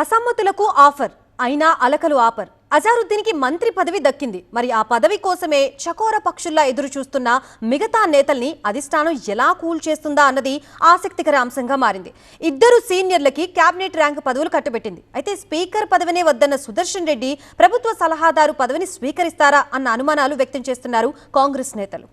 అసమ్మతులకు offer అయినా అలకలు upper. అజారుద్దీన్కి మంత్రి పదవి దక్కింది. మరి ఆ పదవి కోసమే చకోర పక్షుల్లా ఎదురు చూస్తున్న మిగతా నేతల్ని అధిష్టానం ఎలా కూల్ చేస్తుందా అన్నది ఆసక్తికర అంశంగా మారింది. ఇద్దరు సీనియర్లకి కేబినెట్ ర్యాంక్ పదవులు కట్టబెట్టింది. అయితే స్పీకర్ పదవినే వద్దన్న సుదర్శన్ రెడ్డి ప్రభుత్వ సలహాదారు పదవిని స్వీకరిస్తారా అన్న అనుమానాలు వ్యక్తం చేస్తున్నారు కాంగ్రెస్ నేతలు.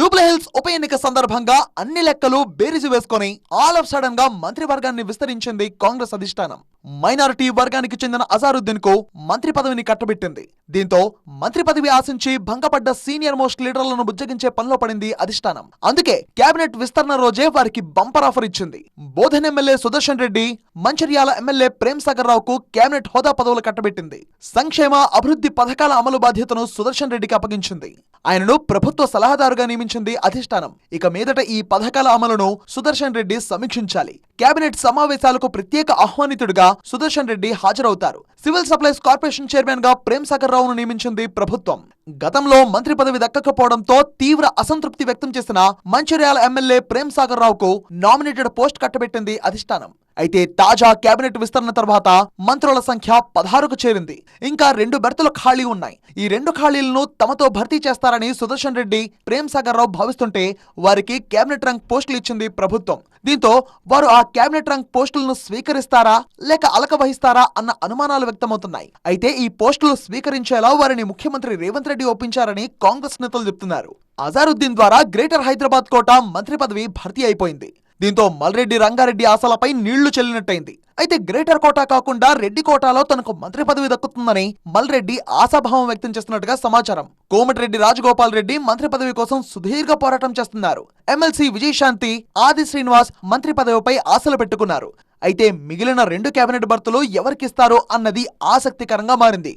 జూబ్లీహిల్స్ ఉప ఎన్నిక సందర్భంగా అన్ని లెక్కలు బేరీజు వేసుకొని ఆల్ ఆఫ్ సడన్గా మంత్రివర్గాన్ని విస్తరించింది కాంగ్రెస్ అధిష్టానం. మైనారిటీ వర్గానికి చెందిన అజారుద్దీన్కు మంత్రి పదవిని కట్టబెట్టింది. దీంతో మంత్రి పదవి ఆశించి భంగపడ్డ సీనియర్ మోస్ట్ లీడర్లను బుజ్జగించే పనిలో పడింది అధిష్టానం. అందుకే కేబినెట్ విస్తరణ రోజే వారికి బంపర్ ఆఫర్ ఇచ్చింది. బోధన్ ఎమ్మెల్యే సుదర్శన్ రెడ్డి మంచిర్యాల ఎమ్మెల్యే ప్రేమ్ సాగర్ రావుకు కేబినెట్ హోదా పదవులు కట్టబెట్టింది. సంక్షేమ అభివృద్ధి పథకాల అమలు బాధ్యతను సుదర్శన్ రెడ్డికి అప్పగించింది. ఆయనను ప్రభుత్వ సలహాదారుగా నియమించింది అధిష్టానం. ఇక మీదట ఈ పథకాల అమలును సుదర్శన్ రెడ్డి సమీక్షించాలి. కేబినెట్ సమావేశాలకు ప్రత్యేక ఆహ్వానితుడిగా సుదర్శన్ రెడ్డి హాజరవుతారు. సివిల్ సప్లైస్ కార్పొరేషన్ చైర్మన్గా ప్రేమ్ సాగర్ రావును నియమించింది ప్రభుత్వం. గతంలో మంత్రి పదవి దక్కకపోవడంతో తీవ్ర అసంతృప్తి వ్యక్తం చేసిన మంచిర్యాల ఎమ్మెల్యే ప్రేమ్ సాగర్ రావుకు నామినేటెడ్ పోస్ట్ కట్టబెట్టింది అధిష్టానం. అయితే తాజా కేబినెట్ విస్తరణ తర్వాత మంత్రుల సంఖ్య పదహారుకు చేరింది. ఇంకా రెండు బెర్తులు ఖాళీ ఉన్నాయి. ఈ రెండు ఖాళీలను తమతో భర్తీ చేస్తారని సుదర్శన్ రెడ్డి ప్రేమ్ సాగర్ రావు భావిస్తుంటే వారికి కేబినెట్ రంగ్ పోస్టులు ఇచ్చింది ప్రభుత్వం. దీంతో వారు ఆ కేబినెట్ రంగ్ పోస్టులను స్వీకరిస్తారా లేక అలక వహిస్తారా అన్న అనుమానాలు వ్యక్తమవుతున్నాయి. అయితే ఈ పోస్టులు స్వీకరించేలా వారిని ముఖ్యమంత్రి రేవంత్ రెడ్డి ఒప్పించారని కాంగ్రెస్ నేతలు చెప్తున్నారు. అజారుద్దీన్ ద్వారా గ్రేటర్ హైదరాబాద్ కోట మంత్రి పదవి భర్తీ అయిపోయింది. దీంతో మల్రెడ్డి రంగారెడ్డి ఆశలపై నీళ్ళు చెల్లినట్టయింది. అయితే గ్రేటర్ కోటా కాకుండా రెడ్డి కోటాలో తనకు మంత్రి పదవి దక్కుతుందని మల్రెడ్డి ఆశాభావం వ్యక్తం చేస్తున్నట్టుగా సమాచారం. కోమటిరెడ్డి రాజగోపాల్ రెడ్డి మంత్రి పదవి కోసం సుదీర్ఘ పోరాటం చేస్తున్నారు. ఎమ్మెల్సీ విజయశాంతి ఆది శ్రీనివాస్ మంత్రి పదవిపై ఆశలు పెట్టుకున్నారు. అయితే మిగిలిన రెండు కేబినెట్ బర్తులు ఎవరికిస్తారో అన్నది ఆసక్తికరంగా మారింది.